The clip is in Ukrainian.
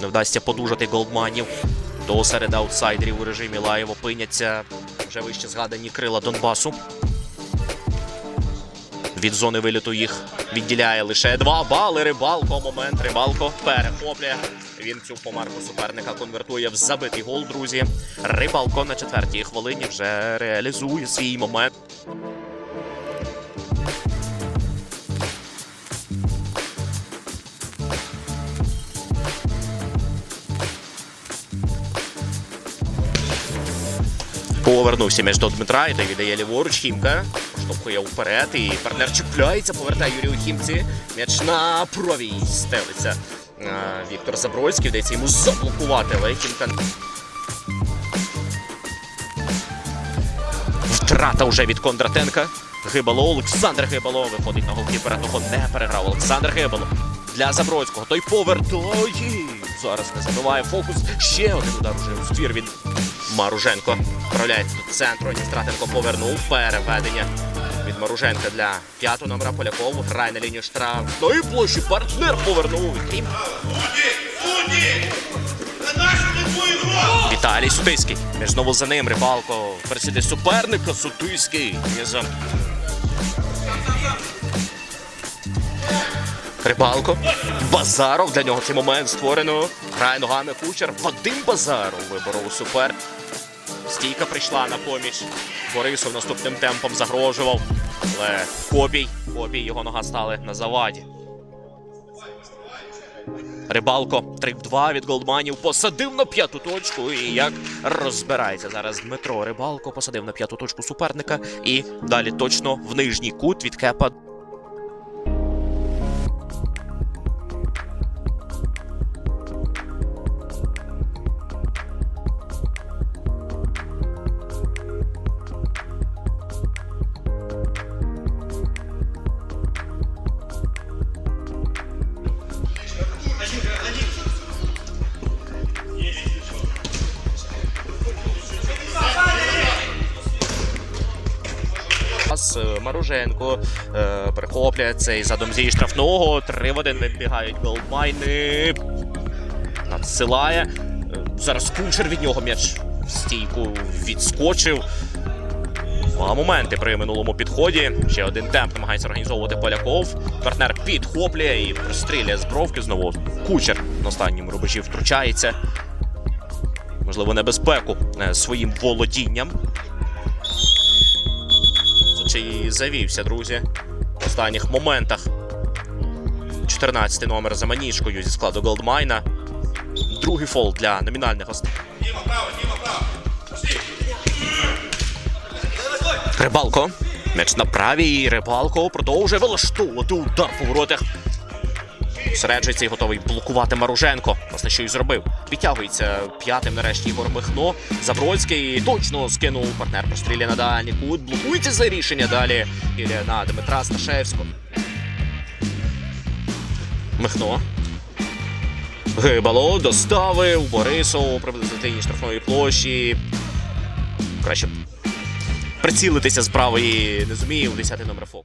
не вдасться подужати голдманів, то серед аутсайдерів у режимі лайв опиняться вже вище згадані крила Донбасу. Від зони виліту їх відділяє лише два бали. Рибалко. Момент. Рибалко перехоплює. Він цю помарку суперника конвертує в забитий гол, друзі. Рибалко на четвертій хвилині вже реалізує свій момент. Повернувся між до Дмитра і віддає ліворуч. Хімка штовхує вперед. І партнер чіпляється, повертає Юрію Хімці. М'яч на правій стелиться. Віктор Забродський вдається йому заблокувати, але Хімка. Втрата вже від Кондратенка. Гибало Олександр Гибало виходить на голкіпера, того не переграв Олександр Гибало. Для Забродського. Той повертає. Зараз не забиває фокус. Ще один удар уже у ствір від Маруженко. Вправляється до центру. Ністратенко повернув. Переведення від Маруженка для п'ятого номера Поляков. Грає на лінію штрафної площі. Партнер повернув. Крім Віталій Сутиський. Між знову за ним Рибалко пересіде суперника. Сутиський. Низом. Рибалко. Базаров для нього цей момент створено. Грає ногами кучер. Вадим Базаров виборов супер. Стійка прийшла на поміч. Борисов наступним темпом загрожував. Але Кобій. Кобій його нога стали на заваді. Рибалко 3-2 від голдманів посадив на п'яту точку. І як розбирається зараз Дмитро Рибалко, посадив на п'яту точку суперника. І далі точно в нижній кут від кепа. Пас е, Маруженко е, перехоплює цей задом зі штрафного. 3 в 1 відбігають голдмайни. Надсилає. Е, Зараз кучер від нього м'яч в стійку відскочив. Два моменти при минулому підході. Ще один темп намагається організовувати Поляков. Партнер підхоплює і прострілює з бровки знову. Кучер на останньому рубежі втручається. Можливо, небезпеку своїм володінням. Чи і завівся, друзі. В останніх моментах. 14 номер за маніжкою зі складу Голдмайна. Другий фол для номінальних ост... Рибалко. М'яч на правій. Рибалко продовжує вилаштовувати удар по воротах. Середжується і готовий блокувати Маруженко. Власне, що й зробив. Підтягується п'ятим нарешті Ігор Михно. Забродський точно скинув партнер простріляє на дальній кут. Блокується за рішення далі. На Дмитра Сташевського. Михно. Гибало доставив Борисов приблизно лінії штрафної площі. Краще прицілитися з правої не зумів. 10 номер Фок.